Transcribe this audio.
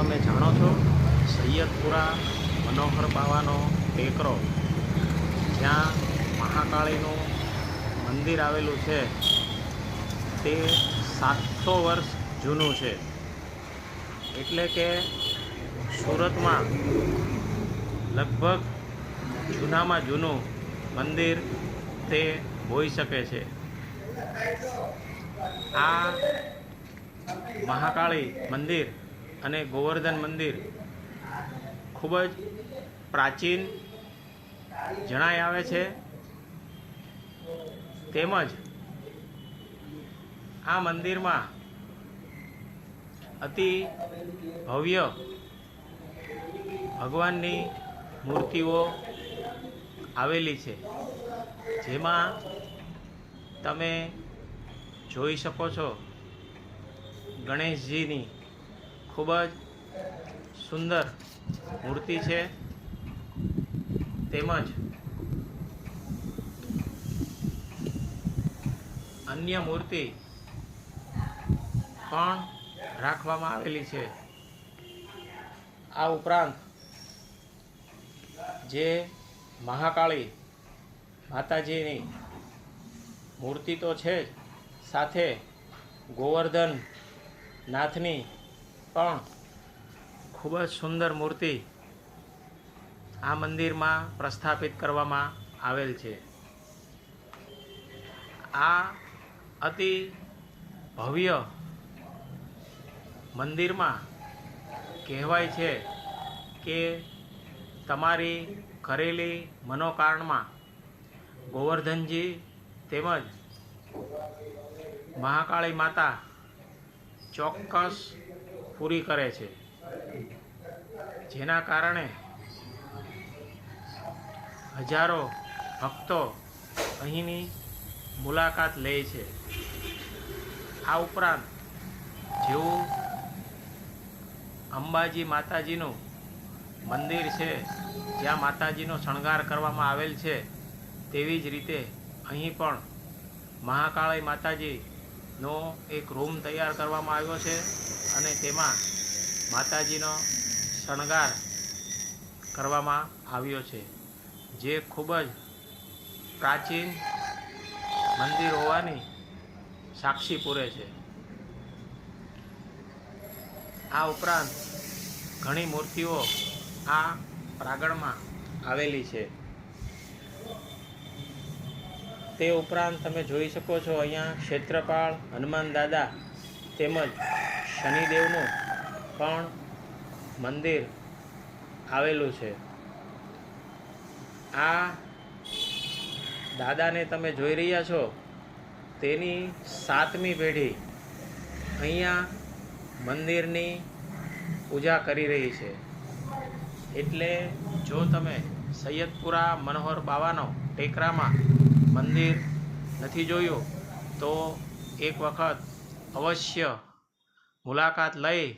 તમે જાણો છો, સૈયદપુરા, મનોહર બાવાનો ટેકરો. જ્યાં મહાકાળીનું મંદિર આવેલું છે, તે સાતસો વર્ષ જૂનું છે. એટલે કે સુરતમાં લગભગ જૂનામાં જૂનું મંદિર તે હોઈ શકે છે. આ મહાકાળી મંદિર અને ગોવર્ધન મંદિર ખૂબ જ પ્રાચીન જણાય આવે છે. તેમજ આ મંદિરમાં અતિ ભવ્ય ભગવાનની મૂર્તિઓ આવેલી છે. જેમાં તમે જોઈ શકો છો ગણેશજીની ખૂબ જ સુંદર મૂર્તિ છે. તેમજ અન્ય મૂર્તિ પણ રાખવામાં આવેલી છે. આ ઉપરાંત જે મહાકાળી માતાજીની મૂર્તિ તો છે જ, સાથે ગોવર્ધન નાથની પણ ખૂબ જ સુંદર મૂર્તિ આ મંદિરમાં પ્રસ્થાપિત કરવામાં આવેલ છે. આ અતિ ભવ્ય મંદિરમાં કહેવાય છે કે તમારી કરેલી મનોકારણમાં ગોવર્ધનજી તેમજ મહાકાળી માતા ચોક્કસ પૂરી કરે છે. જેના કારણે હજારો ભક્તો અહીંની મુલાકાત લે છે. આ ઉપરાંત જેવું અંબાજી માતાજીનું મંદિર છે, જ્યાં માતાજીનો શણગાર કરવામાં આવેલ છે, તેવી જ રીતે અહીં પણ મહાકાળી માતાજીનો એક રૂમ તૈયાર કરવામાં આવ્યો છે અને તેમાં માતાજીનો શણગાર કરવામાં આવ્યો છે, જે ખૂબ જ પ્રાચીન મંદિર હોવાની સાક્ષી પૂરે છે. આ ઉપરાંત ઘણી મૂર્તિઓ આ પ્રાંગણમાં આવેલી છે. તે ઉપરાંત તમે જોઈ શકો છો અહીંયા ક્ષેત્રપાળ, હનુમાન દાદા તેમજ શનિદેવનું પણ મંદિર આવેલું છે. આ દાદાને તમે જોઈ રહ્યા છો, તેની સાતમી પેઢી અહીંયા મંદિરની પૂજા કરી રહી છે. એટલે જો તમે સૈયદપુરા મનોહર બાવાનો ટેકરામાં મંદિર નથી જોયું તો એક વખત અવશ્ય મુલાકાત લઈ